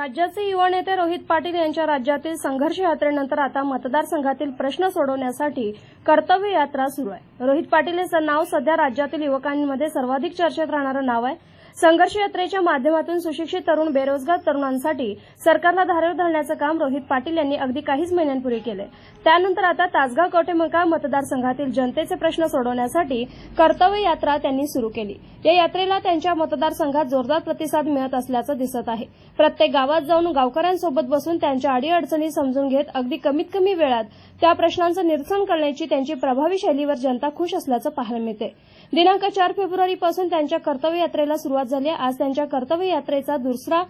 राज्याचे युवा नेते रोहित पाटील यांच्या राज्यातील संघर्ष यात्रेनंतर आता मतदारसंघातील प्रश्न सोडवण्यासाठी कर्तव्य यात्रा सुरू आहे. रोहित पाटील हे नाव सध्या राज्यातील युवकांमध्ये सर्वाधिक चर्चेत राहणारं नाव आहे. संघर्ष यात्रेच्या माध्यमातून सुशिक्षित तरुण बेरोजगार तरुणांसाठी सरकारला धारेवर धरण्याचं काम रोहित पाटील यांनी अगदी काहीच महिन्यांपूर्वी केले त्यानंतर आता तासगाव कवटेमंका मतदारसंघातील जनतेचे प्रश्न सोडवण्यासाठी कर्तव्य यात्रा त्यांनी सुरू केली. या यात्रेला त्यांच्या मतदारसंघात जोरदार प्रतिसाद मिळत असल्याचं दिसत आहे. प्रत्येक गावात जाऊन गावकऱ्यांसोबत बसून त्यांच्या अडीअडचणी समजून घेत अगदी कमीत कमी वेळात त्या प्रश्नांचं निरसन करण्याची त्यांची प्रभावी शैलीवर जनता खुश असल्याचं पाहायला मिळते. दिनांक चार फेब्रुवारीपासून त्यांच्या कर्तव्य यात्रेला सुरुवात झाली आज त्यांच्या कर्तव्य यात्रेचा दुसरा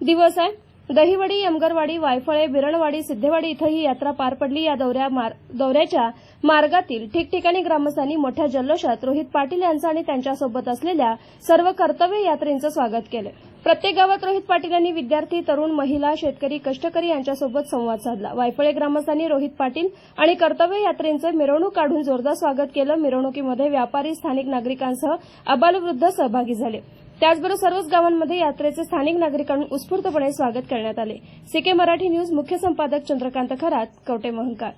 दिवस आहे. दहिवडी यमगरवाडी वायफळे बिरणवाडी सिद्धेवाडी इथं ही यात्रा पार पडली. या दौऱ्या मार- दौऱ्याच्या मार्गातील ठिकठिकाणी ग्रामस्थांनी मोठ्या जल्लोषात रोहित पाटील यांचं आणि त्यांच्यासोबत असलेल्या सर्व कर्तव्य यात्रेचं स्वागत केलं. प्रत्येक गावात रोहित पाटील यांनी विद्यार्थी तरुण महिला शेतकरी कष्टकरी यांच्यासोबत संवाद साधला. वायफळे ग्रामस्थांनी रोहित पाटील आणि कर्तव्य यात्रेचं मिरवणूक काढून जोरदार स्वागत केलं. मिरवणुकीमध्ये व्यापारी स्थानिक नागरिकांसह अबालवृद्ध सहभागी झाले. त्याचबरोबर सर्वच गावांमध्ये यात्रेचे स्थानिक नागरिकांनी उत्स्फूर्तपणे स्वागत करण्यात आले. सीके मराठी न्यूज मुख्य संपादक चंद्रकांत खरात कवटे महंकाळ